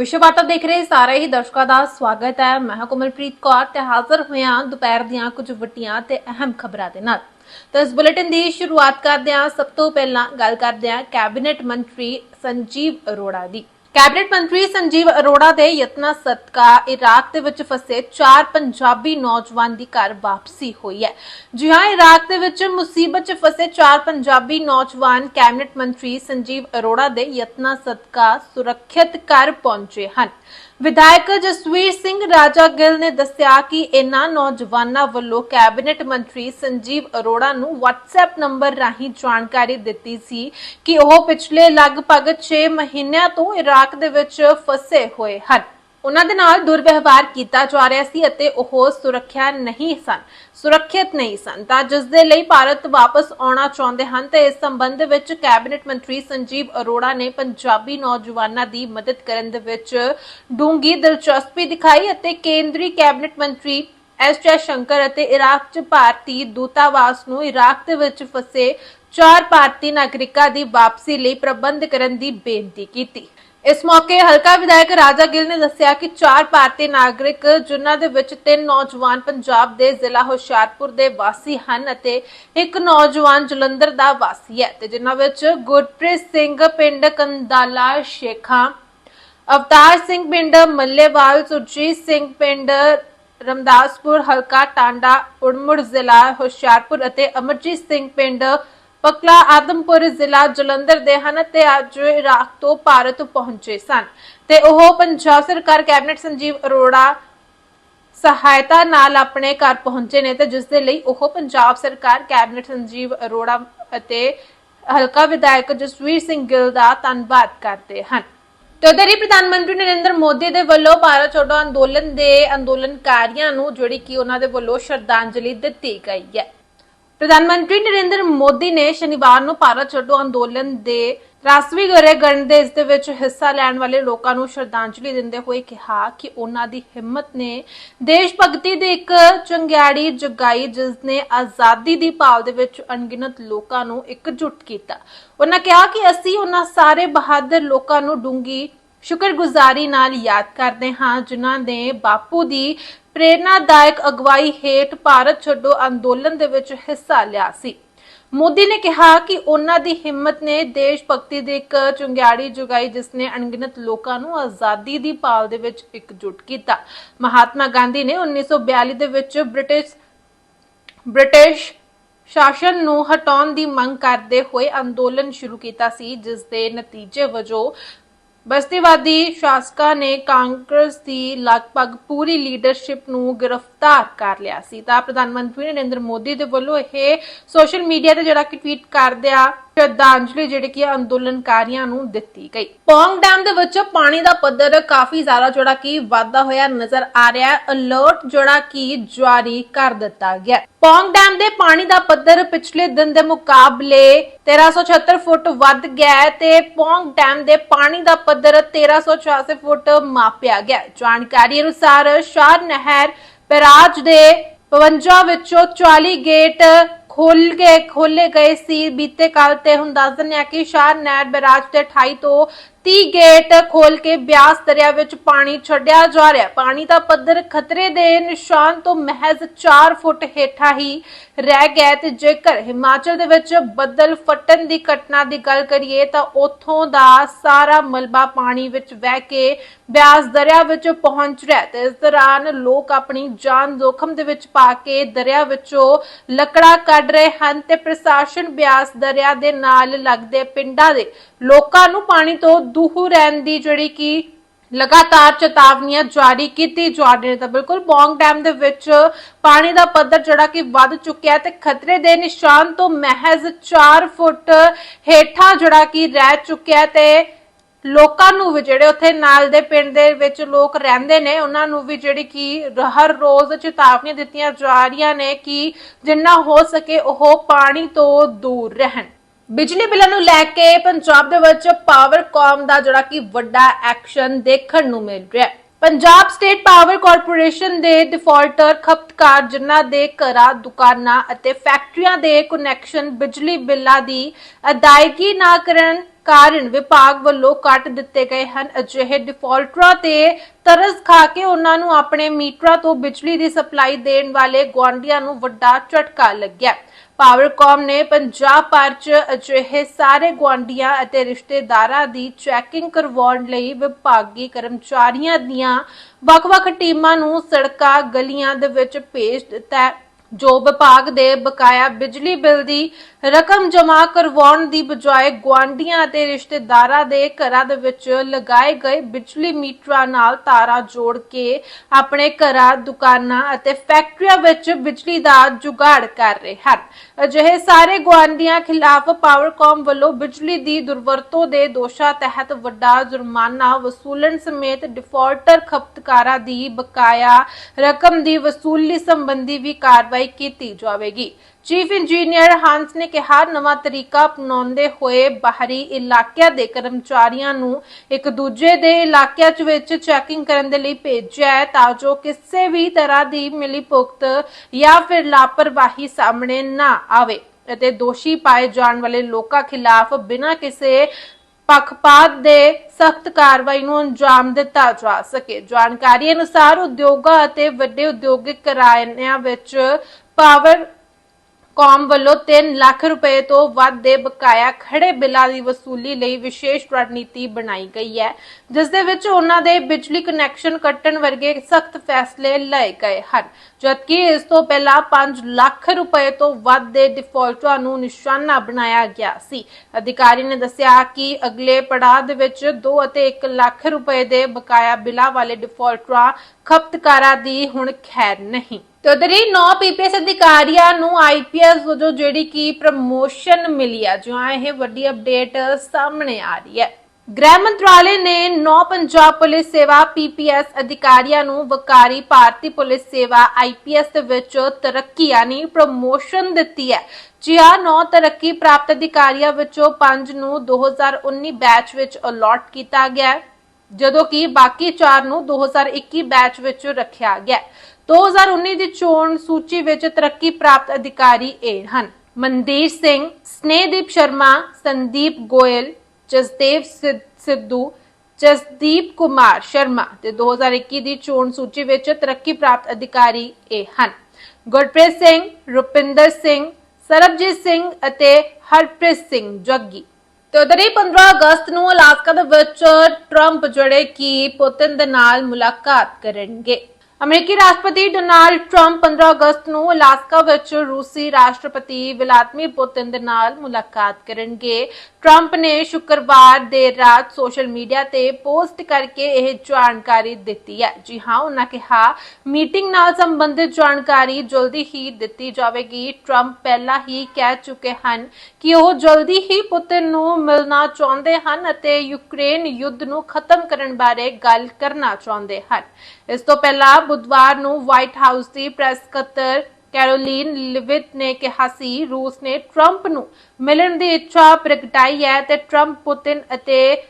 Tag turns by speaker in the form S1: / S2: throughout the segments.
S1: ਵਿਸ਼ਵ ਵਾਰਤਾ ਦੇਖ ਰਹੇ ਸਾਰੇ ਹੀ ਦਰਸ਼ਕਾਂ ਦਾ ਸਵਾਗਤ ਹੈ। ਮੈਂ ਹਾਂ ਕੋਮਲਪ੍ਰੀਤ ਕੌਰ ਤੇ ਹਾਜ਼ਰ ਹੋਇਆ ਦੁਪਹਿਰ ਦੀਆਂ ਕੁਝ ਵੱਡੀਆਂ ਤੇ ਅਹਿਮ ਖਬਰਾਂ ਦੇ ਨਾਲ। ਤਾਂ ਇਸ ਬੁਲੇਟਿਨ ਦੀ ਸ਼ੁਰੂਆਤ ਕਰਦੇ ਹਾਂ। ਸਭ ਤੋਂ ਪਹਿਲਾਂ ਗੱਲ ਕਰਦੇ ਹਾਂ ਕੈਬਨਿਟ ਮੰਤਰੀ ਸੰਜੀਵ ਅਰੋੜਾ ਦੀ। ਕੈਬਨਿਟ ਮੰਤਰੀ ਸੰਜੀਵ ਅਰੋੜਾ ਦੇ ਯਤਨਾਂ ਸਦਕਾ ਇਰਾਕ ਦੇ ਵਿੱਚ ਫਸੇ ਚਾਰ ਪੰਜਾਬੀ ਨੌਜਵਾਨ ਦੀ ਘਰ ਵਾਪਸੀ ਹੋਈ ਹੈ। ਜੀ ਹਾਂ, ਇਰਾਕ ਦੇ ਵਿੱਚ ਮੁਸੀਬਤ 'ਚ ਫਸੇ ਚਾਰ ਪੰਜਾਬੀ ਨੌਜਵਾਨ ਕੈਬਨਿਟ ਮੰਤਰੀ ਸੰਜੀਵ ਅਰੋੜਾ ਦੇ ਯਤਨਾਂ ਸਦਕਾ ਸੁਰੱਖਿਅਤ ਘਰ ਪਹੁੰਚੇ ਹਨ। ਵਿਧਾਇਕ ਜਸਵੀਰ ਸਿੰਘ ਰਾਜਾ ਗਿੱਲ ਨੇ ਦੱਸਿਆ ਕਿ ਇਨ੍ਹਾਂ ਨੌਜਵਾਨਾਂ ਵੱਲੋਂ ਕੈਬਨਿਟ ਮੰਤਰੀ ਸੰਜੀਵ ਅਰੋੜਾ ਨੂੰ WhatsApp ਨੰਬਰ ਰਾਹੀਂ ਜਾਣਕਾਰੀ ਦਿੱਤੀ ਸੀ ਕਿ ਉਹ ਪਿਛਲੇ ਲਗਭਗ 6 ਮਹੀਨਿਆਂ ਤੋਂ ਇਰਾਕ ਦੇ ਵਿੱਚ ਫਸੇ ਹੋਏ ਹਨ। ਉਹਨਾਂ ਦੇ ਨਾਲ ਦੁਰਵਿਵਹਾਰ ਕੀਤਾ ਜਾ ਰਿਹਾ ਸੀ ਅਤੇ ਉਹ ਸੁਰੱਖਿਆ ਨਹੀਂ ਸਨ, ਸੁਰੱਖਿਅਤ ਨਹੀਂ ਸਨ। ਤਾਂ ਜਿਸ ਦੇ ਲਈ ਭਾਰਤ ਵਾਪਸ ਆਉਣਾ ਚਾਹੁੰਦੇ ਹਨ, ਤੇ ਇਸ ਸੰਬੰਧ ਵਿੱਚ ਕੈਬਨਿਟ ਮੰਤਰੀ ਸੰਜੀਵ ਅਰੋੜਾ ਨੇ ਪੰਜਾਬੀ ਨੌਜਵਾਨਾਂ ਦੀ ਮਦਦ ਕਰਨ ਦੇ ਵਿੱਚ ਡੂੰਗੀ ਦਿਲਚਸਪੀ ਦਿਖਾਈ ਅਤੇ ਕੇਂਦਰੀ ਕੈਬਨਿਟ ਮੰਤਰੀ ਐਸ ਜੈ ਸ਼ੰਕਰ ਅਤੇ ਇਰਾਕ 'ਚ ਭਾਰਤੀ ਦੂਤਾਵਾਸ ਨੂੰ ਇਰਾਕ ਦੇ ਵਿੱਚ ਫਸੇ ਚਾਰ ਭਾਰਤੀ ਨਾਗਰਿਕਾਂ ਦੀ ਵਾਪਸੀ ਲਈ ਪ੍ਰਬੰਧ ਕਰਨ ਦੀ ਬੇਨਤੀ ਕੀਤੀ। ਇਸ ਮੌਕੇ ਹਲਕਾ ਵਿਧਾਇਕ ਰਾਜਾ ਗਿੱਲ ਨੇ ਦੱਸਿਆ ਕਿ ਚਾਰ ਭਾਰਤੀ ਨਾਗਰਿਕ, ਜਿਨ੍ਹਾਂ ਦੇ ਵਿੱਚ ਤਿੰਨ ਨੌਜਵਾਨ ਪੰਜਾਬ ਦੇ ਜ਼ਿਲ੍ਹਾ ਹੁਸ਼ਿਆਰਪੁਰ ਦੇ ਵਾਸੀ ਹਨ ਅਤੇ ਇੱਕ ਨੌਜਵਾਨ ਜਲੰਧਰ ਦਾ ਵਾਸੀ ਹੈ ਤੇ ਜਿਨ੍ਹਾਂ ਵਿੱਚ ਗੁਰਪ੍ਰੀਤ ਸਿੰਘ ਪਿੰਡ ਕੰਦਾਲਾ ਸ਼ੇਖਾਂ, ਅਵਤਾਰ ਸਿੰਘ ਪਿੰਡ ਮੱਲੇਵਾਲ, ਸੁਰਜੀਤ ਸਿੰਘ ਪਿੰਡ ਰਮਦਾਸਪੁਰ, ਹਲਕਾ ਟਾਂਡਾ, ਉੜਮੁੜ ਜ਼ਿਲ੍ਹਾ ਹੁਸ਼ਿਆਰਪੁਰ ਅਤੇ ਅਮਰਜੀਤ ਸਿੰਘ ਪਿੰਡ ਪਕਲਾ ਆਦਮਪੁਰ ਜ਼ਿਲ੍ਹਾ ਜਲੰਧਰ ਦੇ ਹਨ ਤੇ ਅੱਜ ਇਰਾਕ ਤੋਂ ਭਾਰਤ ਪਹੁੰਚੇ ਸਨ। ਤੇ ਉਹ ਪੰਜਾਬ ਸਰਕਾਰ ਕੈਬਨਿਟ ਸੰਜੀਵ ਅਰੋੜਾ ਸਹਾਇਤਾ ਨਾਲ ਆਪਣੇ ਘਰ ਪਹੁੰਚੇ ਨੇ ਤੇ ਜਿਸ ਦੇ ਲਈ ਉਹ ਪੰਜਾਬ ਸਰਕਾਰ ਕੈਬਨਿਟ ਸੰਜੀਵ ਅਰੋੜਾ ਅਤੇ ਹਲਕਾ ਵਿਧਾਇਕ ਜਸਵੀਰ ਸਿੰਘ ਗਿੱਲ ਦਾ ਧੰਨਵਾਦ ਕਰਦੇ ਹਨ। ਤੇ ਉਧਰ ਹੀ ਪ੍ਰਧਾਨ ਮੰਤਰੀ ਨਰਿੰਦਰ ਮੋਦੀ ਦੇ ਵੱਲੋਂ ਭਾਰਤ ਛੋੜੋ ਅੰਦੋਲਨ ਦੇ ਅੰਦੋਲਨਕਾਰੀਆਂ ਨੂੰ ਜਿਹੜੀ ਕਿ ਉਹਨਾਂ ਦੇ ਵੱਲੋਂ ਸ਼ਰਧਾਂਜਲੀ ਦਿੱਤੀ ਗਈ ਹੈ। ਪ੍ਰਧਾਨ ਮੰਤਰੀ ਨਰਿੰਦਰ ਮੋਦੀ ਨੇ ਸ਼ਨੀਵਾਰ ਨੂੰ ਭਾਰਤ ਛੱਡੋ ਅੰਦੋਲਨ ਦੇ ਰਾਸ਼ਟਰੀ ਗਰੇਗਣ ਦੇ ਇਸ ਦੇ ਵਿੱਚ ਹਿੱਸਾ ਲੈਣ ਵਾਲੇ ਲੋਕਾਂ ਨੂੰ ਸ਼ਰਧਾਂਜਲੀ ਦਿੰਦੇ ਹੋਏ ਕਿਹਾ ਕਿ ਉਹਨਾਂ ਦੀ ਹਿੰਮਤ ਨੇ ਦੇਸ਼ ਭਗਤੀ ਦੇ ਇੱਕ ਚੰਗਿਆੜੀ ਜਗਾਈ, ਜਿਸ ਨੇ ਆਜ਼ਾਦੀ ਦੀ ਭਾਲ ਦੇ ਵਿੱਚ ਅਣਗਿਣਤ ਲੋਕਾਂ ਨੂੰ ਇਕਜੁੱਟ ਕੀਤਾ। ਉਹਨਾਂ ਕਿਹਾ ਕਿ ਅਸੀਂ ਉਹਨਾਂ ਸਾਰੇ ਬਹਾਦਰ ਲੋਕਾਂ ਨੂੰ ਡੂੰਗੀ ਸ਼ੁਕਰਗੁਜ਼ਾਰੀ ਨਾਲ ਯਾਦ ਕਰਦੇ ਹਾਂ, ਜਿਨ੍ਹਾਂ ਨੇ ਬਾਪੂ ਦੀ ਪ੍ਰੇਰਨਾਦਾਇਕ ਅਗਵਾਈ ਹੇਠ ਭਾਰਤ ਛੱਡੋ ਅੰਦੋਲਨ ਦੇ ਵਿੱਚ ਹਿੱਸਾ ਲਿਆ ਸੀ। ਮੋਦੀ ਨੇ ਕਿਹਾ ਕਿ ਉਹਨਾਂ ਦੀ ਹਿੰਮਤ ਨੇ ਦੇਸ਼ ਭਗਤੀ ਦੇ ਇੱਕ ਚੁੰਗਿਆੜੀ ਜੁਗਾਈ, ਜਿਸ ਨੇ ਅਣਗਿਣਤ ਲੋਕਾਂ ਨੂੰ ਆਜ਼ਾਦੀ ਦੀ ਭਾਲ ਦੇ ਵਿੱਚ ਇਕਜੁੱਟ ਕੀਤਾ। ਮਹਾਤਮਾ ਗਾਂਧੀ ਨੇ 1942 ਦੇ ਵਿੱਚ ਬ੍ਰਿਟਿਸ਼ ਬ੍ਰਿਟਿਸ਼ ਸ਼ਾਸਨ ਨੂੰ ਹਟਾਉਣ ਦੀ ਮੰਗ ਕਰਦੇ ਹੋਏ ਅੰਦੋਲਨ ਸ਼ੁਰੂ ਕੀਤਾ ਸੀ, ਜਿਸ ਦੇ ਨਤੀਜੇ ਵਜੋਂ ਬਸਤੀਵਾਦੀ ਸ਼ਾਸਕਾਂ ਨੇ ਕਾਂਗਰਸ ਦੀ ਲਗਭਗ ਪੂਰੀ ਲੀਡਰਸ਼ਿਪ ਨੂੰ ਗ੍ਰਿਫਤਾਰ ਕਰ ਲਿਆ ਸੀ। ਤਾਂ ਪ੍ਰਧਾਨ ਮੰਤਰੀ ਨਰਿੰਦਰ ਮੋਦੀ ਦੇ ਵੱਲੋਂ ਇਹ ਸੋਸ਼ਲ ਮੀਡੀਆ ਤੇ ਜਿਹੜਾ ਕਿ ਟਵੀਟ ਕਰਦਿਆਂ ਸ਼ਰਧਾਂਜਲੀ ਜਿਹੜੀ ਕਿ ਅੰਦੋਲਨਕਾਰੀਆਂ ਨੂੰ ਦਿੱਤੀ ਗਈ। ਪੌਂਗ ਡੈਮ ਦੇ ਵਿੱਚ ਪਾਣੀ ਦਾ ਪੱਧਰ ਕਾਫੀ ਜ਼ਿਆਦਾ ਜਿਹੜਾ ਕਿ ਵਾਧਾ ਹੋਇਆ ਨਜ਼ਰ ਆ ਰਿਹਾ ਹੈ। ਅਲਰਟ ਜਿਹੜਾ ਕਿ ਜਾਰੀ ਕਰ ਦਿੱਤਾ ਗਿਆ ਹੈ। ਪੌਂਗ ਡੈਮ ਦੇ ਪਾਣੀ ਦਾ ਪੱਧਰ ਪਿਛਲੇ ਦਿਨ ਦੇ ਮੁਕਾਬਲੇ 1376 ਫੁੱਟ ਵੱਧ ਗਿਆ ਤੇ ਪੌਂਗ ਡੈਮ ਦੇ ਪਾਣੀ ਦਾ ਪੱਧਰ 1386 ਫੁੱਟ ਮਾਪਿਆ ਗਿਆ ਜਾਣਕਾਰੀ ਅਨੁਸਾਰ ਸ਼ਾਰ ਨਹਿਰ ਬਰਾਜ ਦੇ 52 ਵਿੱਚੋਂ 40 ਗੇਟ ਖੋਲ ਕੇ ਖੋਲੇ ਗਏ ਸੀ। ਬੀਤੇ ਕੱਲ ਤੇ ਹੁਣ ਦੱਸ ਦਿੰਦੇ ਆ ਕਿ ਸ਼ਾਰ ਬੈਰਾਜ ਬਰਾਜ ਦੇ 28 ਤੋਂ 30 ਗੇਟ ਖੋਲ ਕੇ ਬਿਆਸ ਦਰਿਆ ਵਿੱਚ ਪਾਣੀ ਛੱਡਿਆ ਜਾ ਰਿਹਾ ਪਾਣੀ ਦਾ ਪੱਧਰ ਖਤਰੇ ਦੇ ਨਿਸ਼ਾਨ ਤੋਂ ਮਹਿਜ਼ 4 ਫੁੱਟ ਹੇਠਾਂ ਹੀ ਰਹਿ ਗਿਆ ਤੇ ਜੇਕਰ ਹਿਮਾਚਲ ਦੇ ਵਿੱਚ ਬੱਦਲ ਫਟਣ ਦੀ ਘਟਨਾ ਦੀ ਗੱਲ ਕਰੀਏ ਤਾਂ ਉੱਥੋਂ ਦਾ ਸਾਰਾ ਮਲਬਾ ਪਾਣੀ ਵਿੱਚ ਵਹਿ ਕੇ ਬਿਆਸ ਦਰਿਆ ਵਿੱਚ ਪਹੁੰਚ ਰਿਹਾ ਤੇ ਇਸ ਦੌਰਾਨ ਲੋਕ ਆਪਣੀ ਜਾਨ ਜੋਖਮ ਦੇ ਵਿੱਚ ਪਾ ਕੇ ਦਰਿਆ ਵਿੱਚੋਂ ਲੱਕੜਾਂ ਕੱਢ ਰਹੇ ਹਨ ਤੇ ਪ੍ਰਸ਼ਾਸਨ ਬਿਆਸ ਦਰਿਆ ਦੇ ਨਾਲ ਲੱਗਦੇ ਪਿੰਡਾਂ ਦੇ ਲੋਕਾਂ ਨੂੰ ਪਾਣੀ ਤੋਂ ਦੂਰ ਰਹਿਣ ਦੀ ਜਿਹੜੀ ਕਿ ਲਗਾਤਾਰ ਚੇਤਾਵਨੀਆਂ ਜਾਰੀ ਕੀਤੀ ਜਾ ਰਹੀਆਂ ਤਾਂ ਬਿਲਕੁਲ ਪੌਂਗ ਡੈਮ ਦੇ ਵਿੱਚ ਪਾਣੀ ਦਾ ਪੱਧਰ ਜਿਹੜਾ ਕਿ ਵੱਧ ਚੁੱਕਿਆ ਤੇ ਖਤਰੇ ਦੇ ਨਿਸ਼ਾਨ ਤੋਂ ਮਹਿਜ਼ 4 ਫੁੱਟ ਹੇਠਾਂ ਜਿਹੜਾ ਕਿ ਰਹਿ ਚੁੱਕਿਆ ਤੇ ਲੋਕਾਂ ਨੂੰ ਵੀ ਜਿਹੜੇ ਉੱਥੇ ਨਾਲ ਦੇ ਪਿੰਡ ਦੇ ਵਿੱਚ ਲੋਕ ਰਹਿੰਦੇ ਨੇ, ਉਹਨਾਂ ਨੂੰ ਵੀ ਜਿਹੜੀ ਕਿ ਹਰ ਰੋਜ਼ ਚੇਤਾਵਨੀਆਂ ਦਿੱਤੀਆਂ ਜਾ ਰਹੀਆਂ ਨੇ ਕਿ ਜਿੰਨਾ ਹੋ ਸਕੇ ਉਹ ਪਾਣੀ ਤੋਂ ਦੂਰ ਰਹਿਣ। ਬਿਜਲੀ ਬਿੱਲਾਂ ਨੂੰ ਲੈ ਕੇ ਪੰਜਾਬ ਦੇ ਵਿੱਚ ਪਾਵਰਕਾਮ ਦਾ ਜਿਹੜਾ ਕਿ ਵੱਡਾ ਐਕਸ਼ਨ ਦੇਖਣ ਨੂੰ ਮਿਲ ਰਿਹਾ ਹੈ। ਪੰਜਾਬ ਸਟੇਟ ਪਾਵਰ ਕਾਰਪੋਰੇਸ਼ਨ ਦੇ ਡਿਫਾਲਟਰ ਖਪਤਕਾਰ ਜਿਨ੍ਹਾਂ ਦੇ ਘਰਾਂ, ਦੁਕਾਨਾਂ ਅਤੇ ਫੈਕਟਰੀਆਂ ਦੇ ਕਨੈਕਸ਼ਨ ਬਿਜਲੀ ਬਿੱਲਾਂ ਦੀ ਅਦਾਇਗੀ ਨਾ ਕਰਨ ਕਾਰਨ ਵਿਭਾਗ ਵੱਲੋਂ ਕੱਟ ਦਿੱਤੇ ਗਏ ਹਨ। ਅਜਿਹੇ ਡਿਫਾਲਟਰਾਂ ਤੇ ਤਰਸ ਖਾ ਕੇ ਉਹਨਾਂ ਨੂੰ ਆਪਣੇ ਮੀਟਰਾਂ ਤੋਂ ਬਿਜਲੀ ਦੀ ਸਪਲਾਈ ਦੇਣ ਵਾਲੇ ਗੁਆਂਢੀਆਂ ਨੂੰ ਵੱਡਾ ਝਟਕਾ ਲੱਗਿਆ। ਪਾਵਰਕਾਮ ਨੇ ਪੰਜਾਬ ਭਰ 'ਚ ਅਜਿਹੇ ਸਾਰੇ ਗੁਆਂਢੀਆਂ ਅਤੇ ਰਿਸ਼ਤੇਦਾਰਾਂ ਦੀ ਚੈਕਿੰਗ ਕਰਵਾਉਣ ਲਈ ਵਿਭਾਗੀ ਕਰਮਚਾਰੀਆਂ ਦੀਆਂ ਵੱਖ-ਵੱਖ ਟੀਮਾਂ ਨੂੰ ਸੜਕਾਂ, ਗਲੀਆਂ ਦੇ ਵਿੱਚ ਭੇਜ ਦਿੱਤਾ ਹੈ। ਜੋ ਵਿਭਾਗ ਦੇ ਬਕਾਇਆ ਬਿਜਲੀ ਬਿੱਲ ਦੀ ਰਕਮ ਜਮ੍ਹਾਂ ਕਰਵਾਉਣ ਦੀ ਬਜਾਏ ਗੁਆਂਢੀਆਂ ਅਤੇ ਰਿਸ਼ਤੇਦਾਰਾਂ ਦੇ ਘਰਾਂ ਦੇ ਵਿੱਚ ਲਗਾਏ ਗਏ ਬਿਜਲੀ ਮੀਟਰਾਂ ਨਾਲ ਤਾਰਾਂ ਜੋੜ ਕੇ ਆਪਣੇ ਘਰਾਂ, ਦੁਕਾਨਾਂ ਅਤੇ ਫੈਕਟਰੀਆਂ ਵਿੱਚ ਬਿਜਲੀ ਦਾ ਜੁਗਾੜ ਕਰ ਰਹੇ ਹਨ। ਅਜਿਹੇ ਸਾਰੇ ਗੁਆਂਢੀਆਂ ਖਿਲਾਫ ਪਾਵਰਕਾਮ ਵੱਲੋਂ ਬਿਜਲੀ ਦੀ ਦੁਰਵਰਤੋਂ ਦੇ ਦੋਸ਼ਾਂ ਤਹਿਤ ਵੱਡਾ ਜੁਰਮਾਨਾ ਵਸੂਲਣ ਸਮੇਤ ਡਿਫਾਲਟਰ ਖਪਤਕਾਰਾਂ ਦੀ ਬਕਾਇਆ ਰਕਮ ਦੀ ਵਸੂਲੀ ਸੰਬੰਧੀ ਵੀ ਕਾਰਵਾਈ ਕੀਤੀ ਜਾਵੇਗੀ। ਚੀਫ ਇੰਜੀਨੀਅਰ ਹੰਸ ਨੇ ਕਿਹਾ, ਨਵਾਂ ਤਰੀਕਾ ਅਪਣਾਉਂਦੇ ਹੋਏ ਬਾਹਰੀ ਇਲਾਕਿਆਂ ਦੇ ਕਰਮਚਾਰੀਆਂ ਨੂੰ ਇੱਕ ਦੂਜੇ ਦੇ ਇਲਾਕਿਆਂ 'ਚ ਵਿੱਚ ਚੈਕਿੰਗ ਕਰਨ ਦੇ ਲਈ ਭੇਜਿਆ ਹੈ ਤਾਂ ਜੋ ਕਿਸੇ ਵੀ ਤਰ੍ਹਾਂ ਦੀ ਮਿਲੀਭੁਗਤ ਜਾਂ ਫਿਰ ਲਾਪਰਵਾਹੀ ਸਾਹਮਣੇ ਨਾ ਆਵੇ ਅਤੇ ਦੋਸ਼ੀ ਪਾਏ ਜਾਣ ਵਾਲੇ ਲੋਕਾਂ ਖਿਲਾਫ ਬਿਨਾਂ ਕਿਸੇ ਪੱਖਪਾਤ ਦੇ ਸਖਤ ਕਾਰਵਾਈ ਨੂੰ ਅੰਜਾਮ ਦਿੱਤਾ ਜਾ ਸਕੇ। ਜਾਣਕਾਰੀ ਅਨੁਸਾਰ ਉਦਯੋਗਾਂ ਅਤੇ ਵੱਡੇ ਉਦਯੋਗਿਕ ਘਰਾਣਿਆਂ ਵਿੱਚ ਪਾਵਰ ਕੌਮ ਵੱਲੋਂ 3 ਲੱਖ ਰੁਪਏ ਤੋਂ ਵੱਧ ਦੇ ਬਕਾਇਆ ਖੜੇ ਬਿੱਲਾਂ ਦੀ ਵਸੂਲੀ ਲਈ ਵਿਸ਼ੇਸ਼ ਰਣਨੀਤੀ ਬਣਾਈ ਗਈ ਹੈ, ਜਿਸ ਦੇ ਵਿੱਚ ਉਹਨਾਂ ਦੇ ਬਿਜਲੀ ਕਨੈਕਸ਼ਨ ਕੱਟਣ ਵਰਗੇ ਸਖਤ ਫੈਸਲੇ ਲਏ ਗਏ ਹਨ। ਜਦਕਿ ਇਸ ਤੋਂ ਪਹਿਲਾਂ 5 ਲੱਖ ਰੁਪਏ ਤੋਂ ਵੱਧ ਦੇ ਡਿਫਾਲਟਰਾਂ ਨੂੰ ਨਿਸ਼ਾਨਾ ਬਣਾਇਆ ਗਿਆ ਸੀ। ਅਧਿਕਾਰੀ ਨੇ ਦੱਸਿਆ ਕਿ ਅਗਲੇ ਪੜਾਅ ਦੇ ਵਿੱਚ 2 ਅਤੇ 1 ਲੱਖ ਰੁਪਏ ਦੇ ਬਕਾਇਆ ਬਿੱਲਾਂ ਵਾਲੇ ਡਿਫਾਲਟਰਾਂ ਖਪਤਕਾਰਾਂ ਦੀ ਹੁਣ ਖੈਰ ਨਹੀਂ। ਤੇ ਉਧਰ ਹੀ 9 ਪੀਪੀਐਸ ਅਧਿਕਾਰੀਆਂ ਨੂੰ ਆਈਪੀਐਸ ਵਜੋਂ ਜਿਹੜੀ ਕੀ ਪ੍ਰਮੋਸ਼ਨ ਮਿਲੀ ਆ ਜੋ ਇਹ ਵੱਡੀ ਅਪਡੇਟ ਸਾਹਮਣੇ ਆ ਰਹੀ ਹੈ। ਗ੍ਰਹਿ ਮੰਤਰਾਲੇ ਨੇ 9 ਪੰਜਾਬ ਪੁਲਿਸ ਸੇਵਾ ਪੀਪੀਐਸ ਅਧਿਕਾਰੀਆਂ ਨੂੰ ਵਕਾਰੀ ਭਾਰਤੀ ਪੁਲਿਸ ਸੇਵਾ ਆਈਪੀਐਸ ਦੇ ਵਿੱਚ ਤਰੱਕੀ ਯਾਨੀ ਪ੍ਰਮੋਸ਼ਨ ਦਿੱਤੀ ਹੈ। ਜਿਹਾ ਹਾਂ 9 ਤਰੱਕੀ ਪ੍ਰਾਪਤ ਅਧਿਕਾਰੀਆਂ ਵਿੱਚੋਂ 5 ਨੂੰ 2019 ਬੈਚ ਵਿੱਚ ਅਲਾਟ ਕੀਤਾ ਗਿਆ ਹੈ। ਜਦੋਂ ਕਿ ਬਾਕੀ 4 ਨੂੰ 2021 ਬੈਚ ਵਿੱਚ ਰੱਖਿਆ ਗਿਆ। ਹੈ। 2019 ਦੀ ਚੋਣ ਸੂਚੀ ਵਿੱਚ ਤਰੱਕੀ ਪ੍ਰਾਪਤ ਅਧਿਕਾਰੀ ਇਹ ਹਨ। ਮਨਦੀਪ ਸਿੰਘ, ਸਨੇਹਦੀਪ ਸ਼ਰਮਾ, ਸੰਦੀਪ ਗੋਇਲ, ਜਸਦੇਵ ਸਿੱਧੂ, ਜਸਦੀਪ ਕੁਮਾਰ ਸ਼ਰਮਾ ਤੇ 2021 ਦੀ ਚੋਣ ਸੂਚੀ ਵਿੱਚ ਤਰੱਕੀ ਪ੍ਰਾਪਤ ਅਧਿਕਾਰੀ ਇਹ ਹਨ। ਗੁਰਪ੍ਰੀਤ ਸਿੰਘ, ਰੁਪਿੰਦਰ ਸਿੰਘ, ਸਰਬਜੀਤ ਸਿੰਘ ਅਤੇ ਹਰਪ੍ਰੀਤ ਸਿੰਘ ਜੱਗੀ। ਤੇ ਉਧਰ ਹੀ 15 ਅਗਸਤ ਨੂੰ ਅਲਾਸਕਾ ਦੇ ਵਿੱਚ ਟਰੰਪ ਜਿਹੜੇ ਕਿ ਪੁਤਿਨ ਦੇ ਨਾਲ ਮੁਲਾਕਾਤ ਕਰਨਗੇ। ਅਮਰੀਕੀ ਰਾਸ਼ਟਰਪਤੀ ਡੋਨਾਲਡ ਟਰੰਪ 15 ਅਗਸਤ ਨੂੰ ਅਲਾਸਕਾ ਵਿੱਚ ਰੂਸੀ ਰਾਸ਼ਟਰਪਤੀ ਵਲਾਦੀਮੀਰ ਪੁਤਿਨ ਦੇ ਨਾਲ ਮੁਲਾਕਾਤ ਕਰਨਗੇ। ਟਰੰਪ ਨੇ ਸ਼ੁੱਕਰਵਾਰ ਦੇਰ ਰਾਤ ਸੋਸ਼ਲ ਮੀਡੀਆ ਤੇ ਪੋਸਟ ਕਰਕੇ ਇਹ ਜਾਣਕਾਰੀ ਦਿੱਤੀ ਹੈ। ਜੀ ਹਾਂ ਉਹਨਾਂ ਕਿਹਾ, ਮੀਟਿੰਗ ਨਾਲ ਸੰਬੰਧਿਤ ਜਾਣਕਾਰੀ ਜਲਦੀ ਹੀ ਦਿੱਤੀ ਜਾਵੇਗੀ। ਟਰੰਪ ਪਹਿਲਾਂ ਹੀ ਕਹਿ ਚੁੱਕੇ ਹਨ ਕਿ ਉਹ ਜਲਦੀ ਹੀ ਪੁਤਿਨ ਨੂੰ ਮਿਲਣਾ ਚਾਹੁੰਦੇ ਹਨ ਅਤੇ ਯੂਕਰੇਨ ਯੁੱਧ ਨੂੰ ਖਤਮ ਕਰਨ ਬਾਰੇ ਗੱਲ ਕਰਨਾ ਚਾਹੁੰਦੇ ਹਨ। ਇਸ ਤੋਂ ਪਹਿਲਾਂ ਬੁੱਧਵਾਰ ਨੂੰ ਵਾਈਟ ਹਾਊਸ ਦੀ ਪ੍ਰੈਸ ਸਕੱਤਰ ਕੈਰੋਲੀਨ ਲਿਵਿਟ ਨੇ ਕਿਹਾ ਸੀ, ਰੂਸ ਨੇ ਟਰੰਪ ਨੂੰ ਮਿਲਣ ਦੀ ਇੱਛਾ ਪ੍ਰਗਟਾਈ ਹੈ ਤੇ ਟਰੰਪ, ਪੁਤਿਨ ਅਤੇ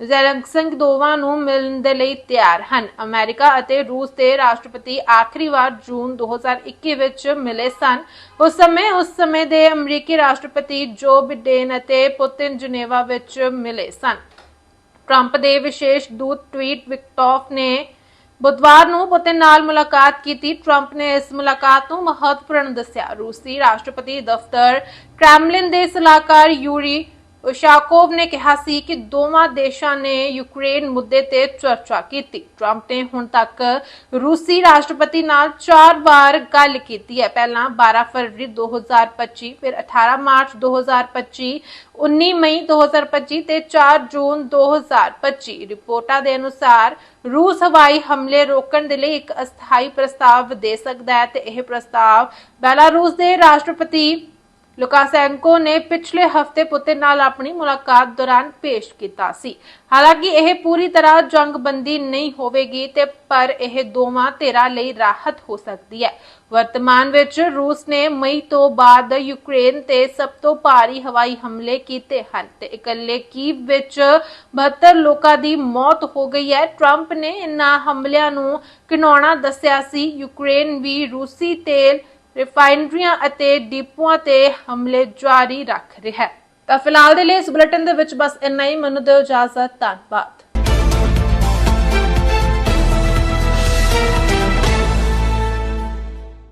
S1: ਜ਼ੈਲੈਂਸਕੀ ਦੋਵਾਂ ਨੂੰ ਮਿਲਣ ਦੇ ਲਈ ਤਿਆਰ ਹਨ। ਅਮਰੀਕਾ ਅਤੇ ਰੂਸ ਦੇ ਰਾਸ਼ਟਰਪਤੀ ਆਖਰੀ ਵਾਰ ਜੂਨ 2021 ਵਿੱਚ ਮਿਲੇ ਸਨ। ਉਸ ਸਮੇਂ ਉਸ ਸਮੇਂ ਦੇ ਅਮਰੀਕੀ ਰਾਸ਼ਟਰਪਤੀ ਜੋ ਬਿਡੇਨ ਅਤੇ ਪੁਤਿਨ ਜੁਨੇਵਾ ਵਿੱਚ ਮਿਲੇ ਸਨ। ਟਰੰਪ ਦੇ ਵਿਸ਼ੇਸ਼ ਦੂਤ ਟਵੀਟ ਵਿਕਟੋਫ ਨੇ ਬੁੱਧਵਾਰ ਨੂੰ ਪੁਤਿਨ ਨਾਲ ਮੁਲਾਕਾਤ ਕੀਤੀ। ਟਰੰਪ ਨੇ ਇਸ ਮੁਲਾਕਾਤ ਨੂੰ ਮਹੱਤਵਪੂਰਨ ਦੱਸਿਆ। ਰੂਸੀ ਰਾਸ਼ਟਰਪਤੀ ਦਫ਼ਤਰ ਕ੍ਰੈਮਲਿਨ ਦੇ ਸਲਾਹਕਾਰ ਯੂਰੀ ਉਸ਼ਾਕੋਵ ਨੇ ਕਿਹਾ ਸੀ ਕਿ ਦੋਵਾਂ ਦੇਸ਼ਾਂ ਨੇ ਯੂਕਰੇਨ ਮੁੱਦੇ ਤੇ ਚਰਚਾ ਕੀਤੀ। ਟਰੰਪ ਨੇ ਹੁਣ ਤੱਕ ਰੂਸੀ ਰਾਸ਼ਟਰਪਤੀ ਨਾਲ ਚਾਰ ਵਾਰ ਗੱਲ ਕੀਤੀ ਹੈ। ਪਹਿਲਾਂ 12 ਫਰਵਰੀ 2025 ਫਿਰ 18 ਮਾਰਚ 2025 19 ਮਈ 2025 ਤੇ 4 ਜੂਨ 2025 ਰਿਪੋਰਟਾਂ ਦੇ ਅਨੁਸਾਰ ਰੂਸ ਹਵਾਈ ਹਮਲੇ ਰੋਕਣ ਦੇ ਲਈ ਇੱਕ ਅਸਥਾਈ ਪ੍ਰਸਤਾਵ ਦੇ ਸਕਦਾ ਹੈ ਤੇ ਇਹ ਪ੍ਰਸਤਾਵ ਬੈਲਾਰੂਸ ਦੇ ਰਾਸ਼ਟਰਪਤੀ ਲੁਕਾਸੈਂਕੋ ਨੇ ਪਿਛਲੇ ਹਫ਼ਤੇ ਪੁੱਤਰ ਨਾਲ ਆਪਣੀ ਮੁਲਾਕਾਤ ਦੌਰਾਨ ਪੇਸ਼ ਕੀਤਾ ਸੀ। ਹਾਲਾਂਕਿ ਇਹ ਪੂਰੀ ਤਰ੍ਹਾਂ ਜੰਗਬੰਦੀ ਨਹੀਂ ਹੋਵੇਗੀ ਤੇ ਪਰ ਇਹ ਦੋਵਾਂ ਧਿਰਾਂ ਲਈ ਰਾਹਤ ਹੋ ਸਕਦੀ ਹੈ। ਵਰਤਮਾਨ ਵਿੱਚ ਰੂਸ ਨੇ ਮਈ ਤੋਂ ਬਾਅਦ ਯੂਕਰੇਨ ਤੇ ਸਭ ਤੋਂ ਭਾਰੀ ਹਵਾਈ ਹਮਲੇ ਕੀਤੇ ਹਨ ਤੇ ਇਕੱਲੇ ਕੀਵ ਵਿੱਚ 72 ਲੋਕਾਂ ਦੀ ਮੌਤ ਹੋ ਗਈ ਹੈ। ਟਰੰਪ ਨੇ ਇਨ੍ਹਾਂ ਹਮਲਿਆਂ ਨੂੰ ਘਿਨਾਉਣਾ ਦੱਸਿਆ ਸੀ। ਯੂਕਰੇਨ ਵੀ ਰੂਸੀ ਤੇਲ ਰਿਫਾਈਨਰੀਆਂ ਅਤੇ ਡਿਪੂਆਂ ਤੇ ਹਮਲੇ ਜਾਰੀ ਰੱਖ ਰਿਹਾ ਹੈ। ਤਾਂ ਫਿਲਹਾਲ ਦੇ ਲਈ ਇਸ ਬੁਲੇਟਿਨ ਦੇ ਵਿੱਚ ਬਸ ਇੰਨਾ ਹੀ। ਮੈਨੂੰ ਦਿਓ ਇਜਾਜ਼ਤ, ਧੰਨਵਾਦ।